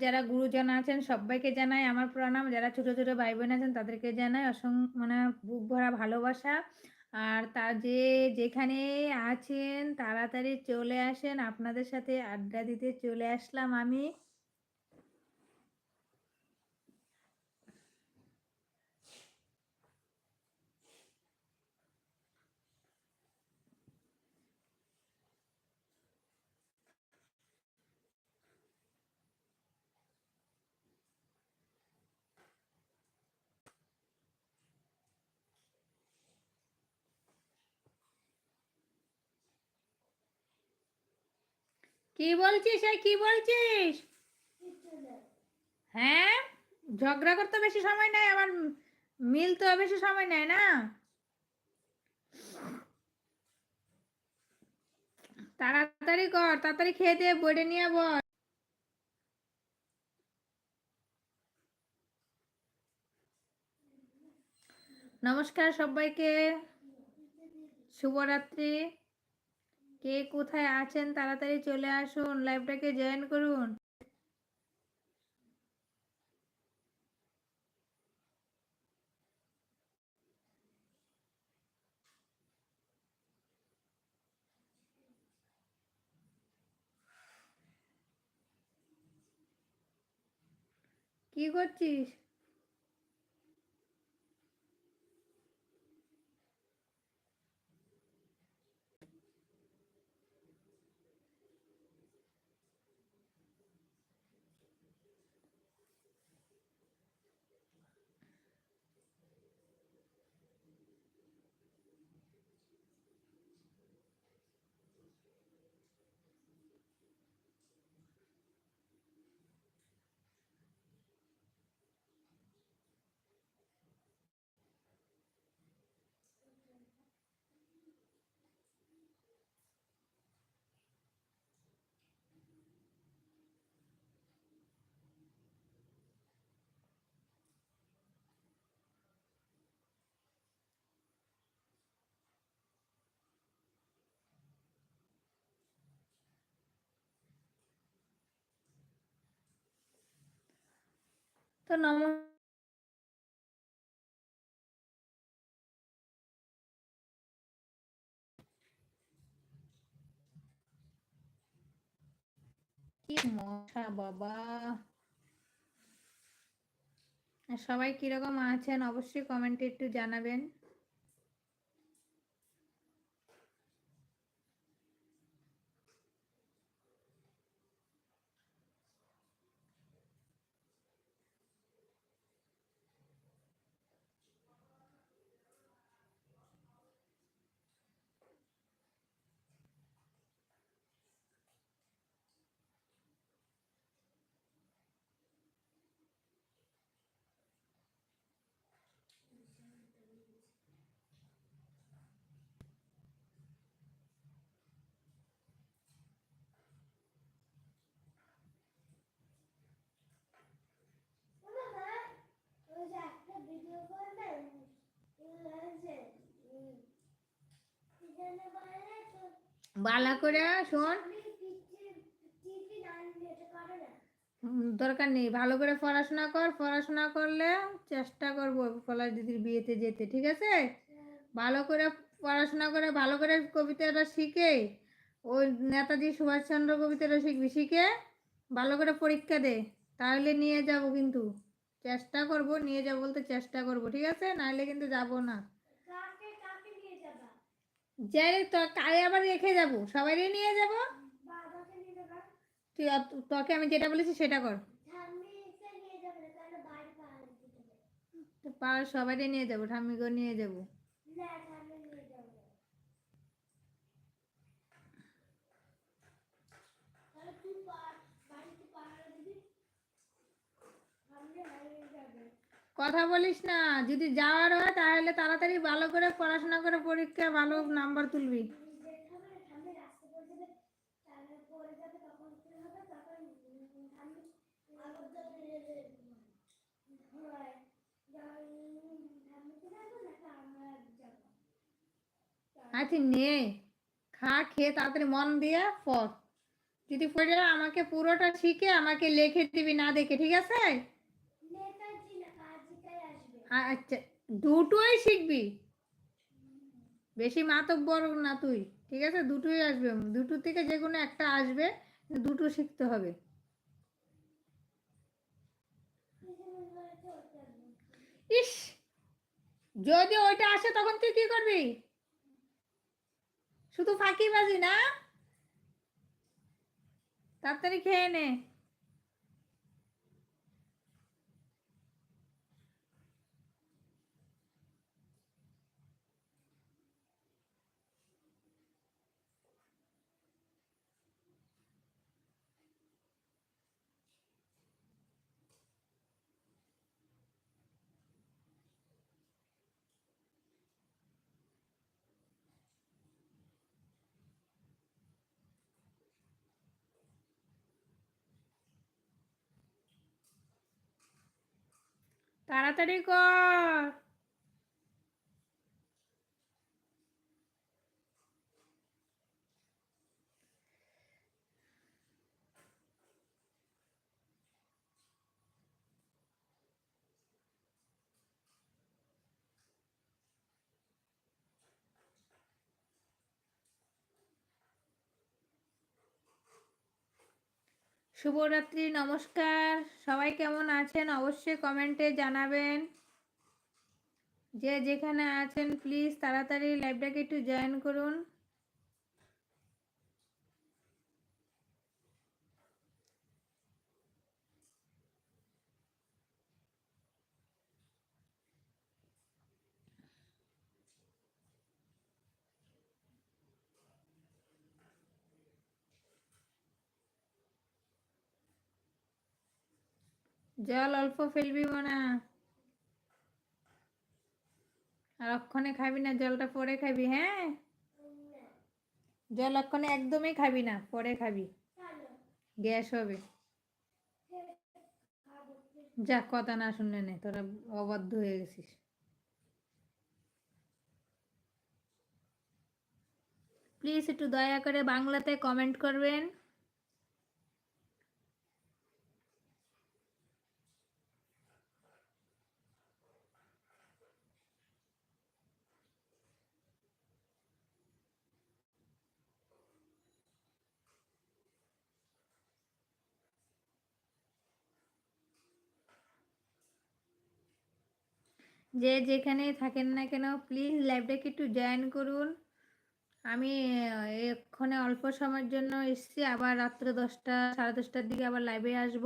যারা গুরুজন আছেন সবাইকে জানাই আমার প্রণাম। যারা ছোট ছোট ভাই বোন আছেন তাদেরকে জানাই অসং মানে বুক ভরা ভালোবাসা। আর তার যে, যেখানে আছেন তাড়াতাড়ি চলে আসেন। আপনাদের সাথে আড্ডা দিতে চলে আসলাম আমি। কি বলছিস, এই কি বলছিস? হ্যাঁ? ঝগড়া করতে বেশি সময় নেই আবার মিলতে বেশি সময় নেয় না? তাড়াতাড়ি কর, তাড়াতাড়ি খেয়ে দিয়ে বইটা নিয়ে বল। নমস্কার সবাইকে। শুভরাত্রি। কে কোথায় আছেন? তাড়াতাড়ি চলে আসুন লাইভটাকে জয়েন করুন। কি করছিস? তো কি মশা বাবা। সবাই কীরকম আছেন? অবশ্যই কমেন্টে একটু জানাবেন। বালা করে শোন। দরকার নেই। ভালো করে পড়াশোনা কর। পড়াশোনা করলে চেষ্টা করব পলাশ দিদির বিয়েতে যেতে, ঠিক আছে? ভালো করে পড়াশোনা করে, ভালো করে কবিতাটা শিখে, ওই নেতাজি সুভাষচন্দ্র কবিতাটা শিখবি, শিখে ভালো করে পরীক্ষা দে। তাহলে নিয়ে যাব কিন্তু। চেষ্টা করব, নিয়ে যাব বলতে চেষ্টা করব, ঠিক আছে? নাহলে কিন্তু যাব না। যাই তো কাল আবার রেখে যাব। সবাই নিয়ে যাব? তুই তোকে আমি যেটা বলেছি সেটা কর। তো পার সবাইকে নিয়ে যাব ঠাম্মিকে নিয়ে যাব। কথা বলিস না। যদি যাওয়ার হয় তাহলে তাড়াতাড়ি ভালো করে পড়াশোনা করে পরীক্ষা ভালো নাম্বার তুলবি। আচ্ছা নে। খা, খেয়ে তাড়াতাড়ি মন দিয়ে পড়। যদি পড়ে আমাকে পুরোটা শিখে আমাকে লিখে দিবি না দেখে, ঠিক আছে নেতাজি না কাজিটাই আসবে আচ্ছা দুটোই শিখবি? বেশি মাতব্বর না তুই, ঠিক আছে? দুটোই আসবে, দুটো থেকে যে কোনো একটা আসবে, দুটো শিখতে হবে। ইস, যদি ওইটা আসে তখন তুই কি করবি? শুধু ফাঁকিবাজি না? তাড়াতাড়ি খেয়ে নে। তাড়াতাড়ি কর। শুভরাত্রি, নমস্কার। সবাই কেমন আছেন? অবশ্যই কমেন্টে জানাবেন। যে যেখানে আছেন প্লিজ তাড়াতাড়ি লাইভটাকে একটু জয়েন করুন। জল অল্প ফেলবি না আর অক্ষণে খাবি না, জলটা পরে খাবি হ্যাঁ? জল অক্ষণে একদমই খাবি না, পরে খাবি। গ্যাস হবে। যা, কথা না শুনে নে, তোরা অবাধ্য হয়ে গেছিস। প্লিজ একটু দয়া করে বাংলাতে কমেন্ট করবেন। যে যেখানে থাকেন না কেন প্লিজ লাইভটাকে একটু জয়েন করুন। আমি এক্ষণে অল্প সময়ের জন্য এসছি। আবার রাত্রে দশটা, সাড়ে দশটার দিকে আবার লাইভে আসব।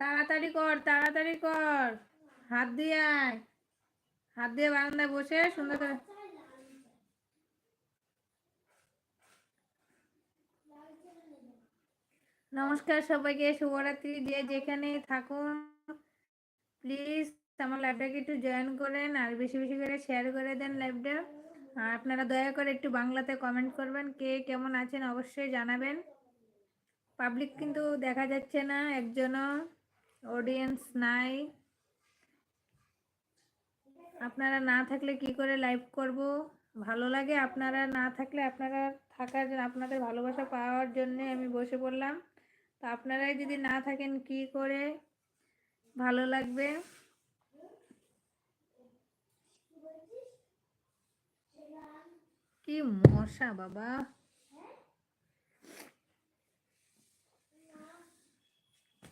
তাড়াতাড়ি কর তাড়াতাড়ি কর। হাত দিয়ে আয়। হাত দিয়ে বারান্দায় বসে সুন্দর করে নমস্কার সবাইকে, শুভরাত্রি। যে যেখানে থাকুন প্লিজ আমার লাইভটাকে একটু জয়েন করেন আর বেশি বেশি করে শেয়ার করে দেন লাইভটা আপনারা দয়া করে একটু বাংলাতে কমেন্ট করবেন, কে কেমন আছেন অবশ্যই জানাবেন। পাবলিক কিন্তু দেখা যাচ্ছে না, একজনও অডিয়েন্স নাই। আপনারা না থাকলে কি করে লাইভ করব? ভালো লাগে আপনারা না থাকলে আপনারা থাকার জন্য, আপনাদের ভালোবাসা পাওয়ার জন্য আমি বসে পড়লাম। তো আপনারাই যদি না থাকেন কি করে? ভালো লাগবে। কি মশা বাবা।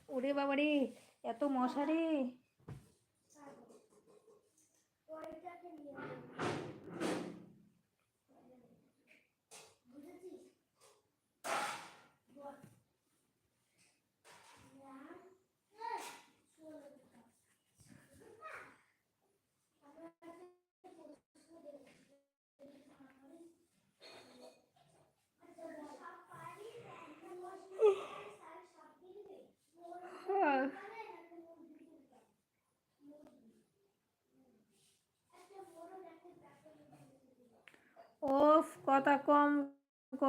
ওরে বাবা রে এত মশা রে। ওফ কথা কম ক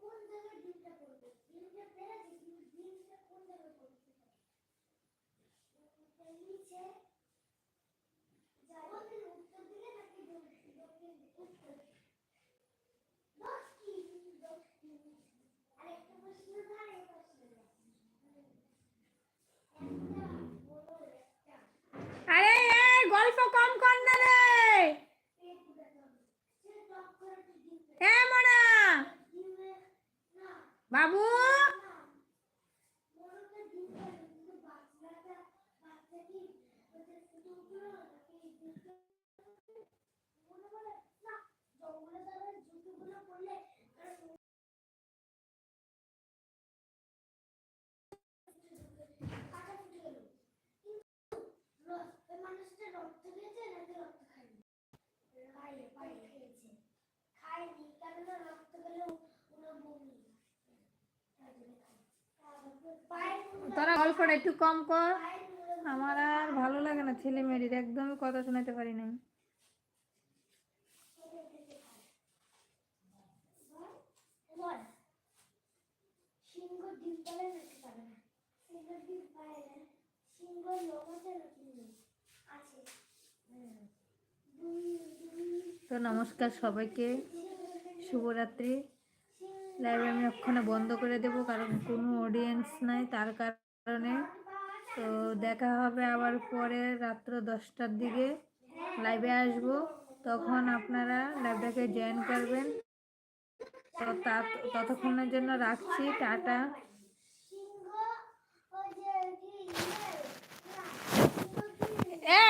কোন জায়গায় ডিমটা পড়বে ডিমটা পেরেছি কিন্তু ডিমটা কোন জায়গায় পড়বে নিচে যাব উত্তর দিকে নাকি দক্ষিণ উত্তর দক্ষিণ দক্ষিণ আরেকটা প্রশ্ন ধর এই প্রশ্ন একটা বড় একটা আরে এই গল্প কম কর না রে পেট ফুটাতে হবে সে টক করে একটু ডিম এ মনা ডিমে না বাবু না বড়টা ডিম পারে কিন্তু বাচ্চাটা বাচ্চা কি ওদের জুতোগুলো নাকি জুতো মনে বলে না জঙ্গলে তারা জুতোগুলো পরলে তারা কাটা ফুটে গেল কিন্তু র- ওই মানুষটা রক্ত খেয়েছে নাকি রক্ত খায়নি খাইয়ে পায়ে খেয়েছে খায়নি কেননা রক্ত গেলে ওনার বমি তোরা গল্পটা একটু কম কর। আমার আর ভালো লাগে না ছেলে মেয়েদের একদমই কথা শোনাতে পারি না সিংহ ডিম পারে নাকি পারে না সিংহ ডিম পারে না সিংহ লোম আছে নাকি আছে তো নমস্কার সবাইকে। শুভরাত্রি। লাইভ আমি এক্ষণে বন্ধ করে দেব কারণ কোনো অডিয়েন্স নাই তার কারণে। তো দেখা হবে আবার পরে রাত্র দশটার দিকে। লাইভে আসব। তখন আপনারা লাইভটাকে জয়েন করবেন। তা- ততক্ষণের জন্য রাখছি। টাটা।